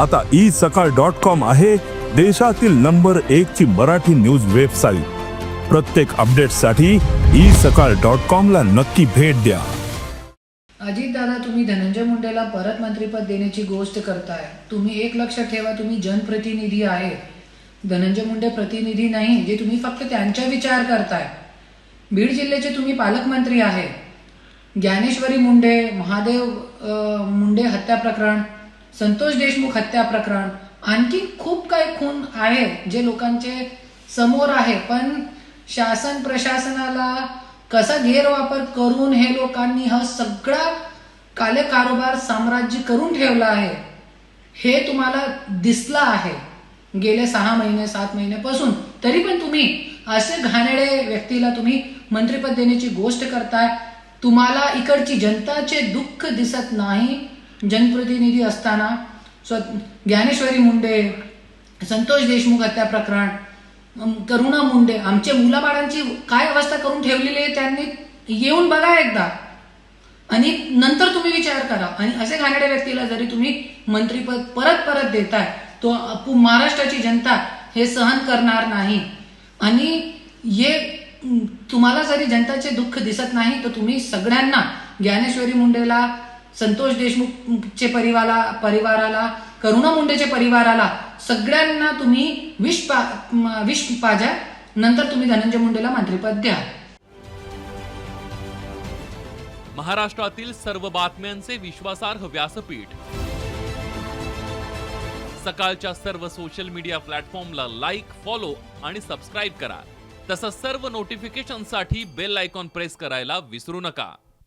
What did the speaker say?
आता ई सकाळ dot com आहे देशातील नंबर एक ची मराठी न्यूज वेबसाईट. प्रत्येक अपडेटसाठी ई सकाळ डॉट कॉम ला नक्की भेट द्या. अजितदादा तुम्ही धनंजय मुंडेला परत मंत्रीपद देण्याची गोष्ट करताय. तुम्ही एक लक्षात ठेवा तुम्ही जनप्रतिनिधी आहे धनंजय मुंडे प्रतिनिधी नाही जे तुम्ही फक्त त्यांचा विचार करताय. बीड जिल्ह्याचे तुम्ही पालकमंत्री आहे ज्ञानेश्वरी मुंडे महादेव मुंडे हत्या प्रकरण संतोष देशमुख हत्या प्रकरण. आणखी खूप काही खून आहे जे लोकांचे समोर आहे पण शासन प्रशासनाला कसा गैरवापर करून हे लोकांनी हा सगळा काले साम्राज्य करून ठेवला आहे हे तुम्हाला दिसलं आहे गेले सहा महिने सात महिन्यापासून. तरी पण तुम्ही असे घाणेडे व्यक्तीला तुम्ही मंत्रिपद देण्याची गोष्ट करताय तुम्हाला इकडची जनताचे दुःख दिसत नाही जनप्रतिनिधी असताना स्व ज्ञानेश्वरी मुंडे संतोष देशमुख हत्या प्रकरण करुणा मुंडे आमच्या मुलाबाळांची काय अवस्था करून ठेवलेली आहे त्यांनी येऊन बघा एकदा. आणि नंतर तुम्ही विचार करा. आणि असे घाणेड्या व्यक्तीला जरी तुम्ही मंत्रीपद परत परत देताय तो आपू महाराष्ट्राची जनता हे सहन करणार नाही. आणि हे तुम्हाला जरी जनताचे दुःख दिसत नाही तर तुम्ही सगळ्यांना ज्ञानेश्वरी मुंडेला संतोष देशमुखचे परिवाराला परिवाराला करुणा मुंडेच्या परिवाराला सगळ्यांना तुम्ही विष पा विष पाजा. नंतर तुम्ही धनंजय मुंडेला मंत्रिपद द्या. महाराष्ट्रातील सर्व बातम्यांचे विश्वासार्ह व्यासपीठ. सकाळच्या सर्व सोशल मीडिया प्लॅटफॉर्मला लाईक फॉलो आणि सबस्क्राईब करा. तसंच सर्व नोटिफिकेशनसाठी बेल आयकॉन प्रेस करायला विसरू नका.